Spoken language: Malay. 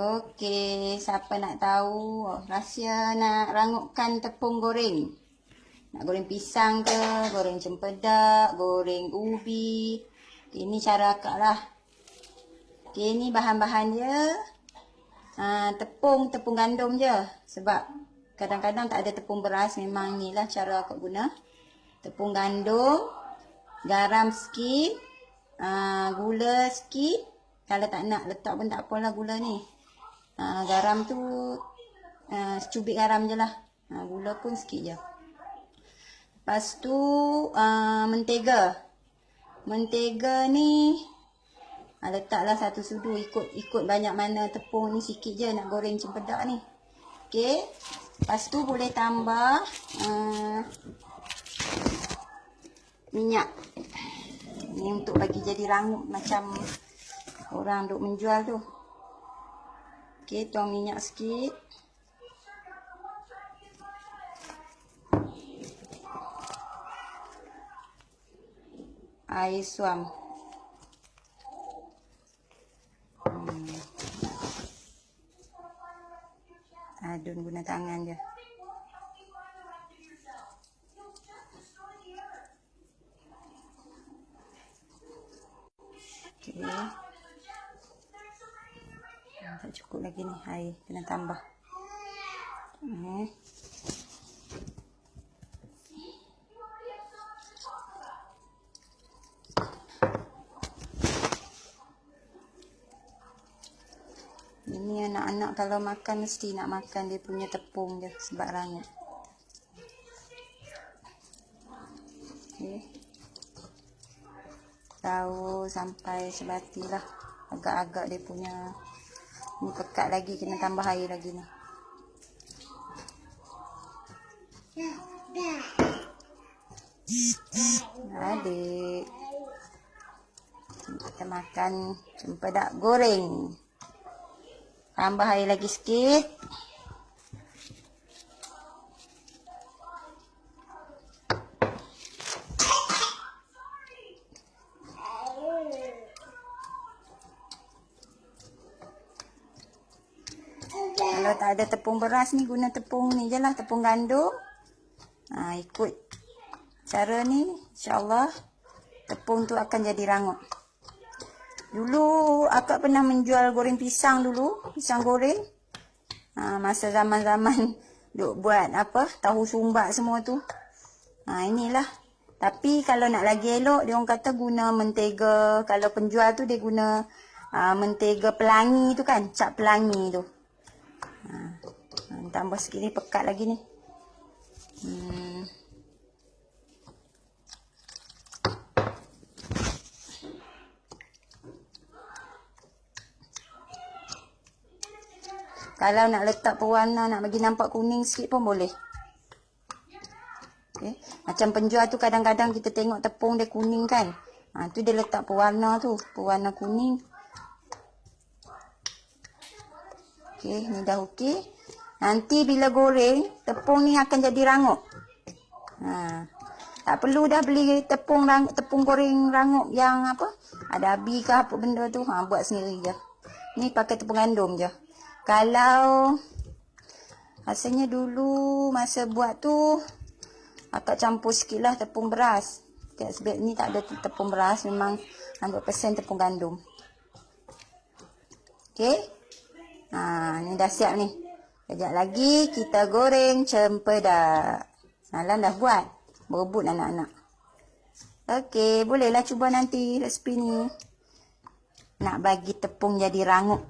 Okey, siapa nak tahu rahsia nak rangupkan tepung goreng? Nak goreng pisang ke, goreng cempedak, goreng ubi. Ini cara akak lah. Okey, ni bahan-bahan dia. Ha, tepung, tepung gandum je. Sebab kadang-kadang tak ada tepung beras. Memang ni lah cara akak guna. Tepung gandum, garam sikit, uh, gula sikit. Kalau tak nak letak pun tak apalah gula ni. Uh, garam tu uh, secubit garam je lah. Uh, gula pun sikit je. Lepas tu uh, mentega. Mentega ni uh, letaklah satu sudu ikut ikut banyak mana tepung ni sikit je nak goreng cempedak ni. Okey. Lepas tu boleh tambah uh, minyak. Ni untuk bagi jadi rangup macam orang duk menjual tu. Okey, tuang minyak sikit. Air suam. Hmm. Adun guna tangan je. Okey. Tak cukup lagi ni air. Kena tambah. Eh. Ini anak-anak kalau makan mesti nak makan dia punya tepung dia sebab rangut. Okey. Tahu sampai sebati lah. Agak-agak dia punya ni pekat lagi kena tambah air lagi ni. Adik. Kita makan cempedak goreng. Tambah air lagi sikit. Kalau tak ada tepung beras ni guna tepung ni je lah. Tepung gandum. Ha, ikut cara ni insyaAllah tepung tu akan jadi rangup. Dulu akak pernah menjual goreng pisang dulu. Pisang goreng. Ha, masa zaman-zaman duk buat apa tahu sumbat semua tu. Ha, inilah. Tapi kalau nak lagi elok dia orang kata guna mentega. Kalau penjual tu dia guna uh, mentega pelangi tu kan. Cap pelangi tu. Tambah sikit ni pekat lagi ni. Hmm. Kalau nak letak pewarna, nak bagi nampak kuning sikit pun boleh. Okay. Macam penjual tu kadang-kadang kita tengok tepung dia kuning kan. Ha, tu dia letak pewarna tu. Pewarna kuning. Okey, ni dah okey. Nanti bila goreng, tepung ni akan jadi rangup. Ha. Tak perlu dah beli tepung rang, tepung goreng rangup yang apa? Ada abi ke apa benda tu. Ha, buat sendiri je. Ni pakai tepung gandum je. Kalau rasanya dulu masa buat tu akak campur sikit lah tepung beras. Sebab ni tak ada tepung beras. Memang 100% tepung gandum. Okey. Ha, ni dah siap ni. Sekejap lagi kita goreng cempedak. Nalan dah buat. Berebut anak-anak. Okey, bolehlah cuba nanti resipi ni. Nak bagi tepung jadi rangup.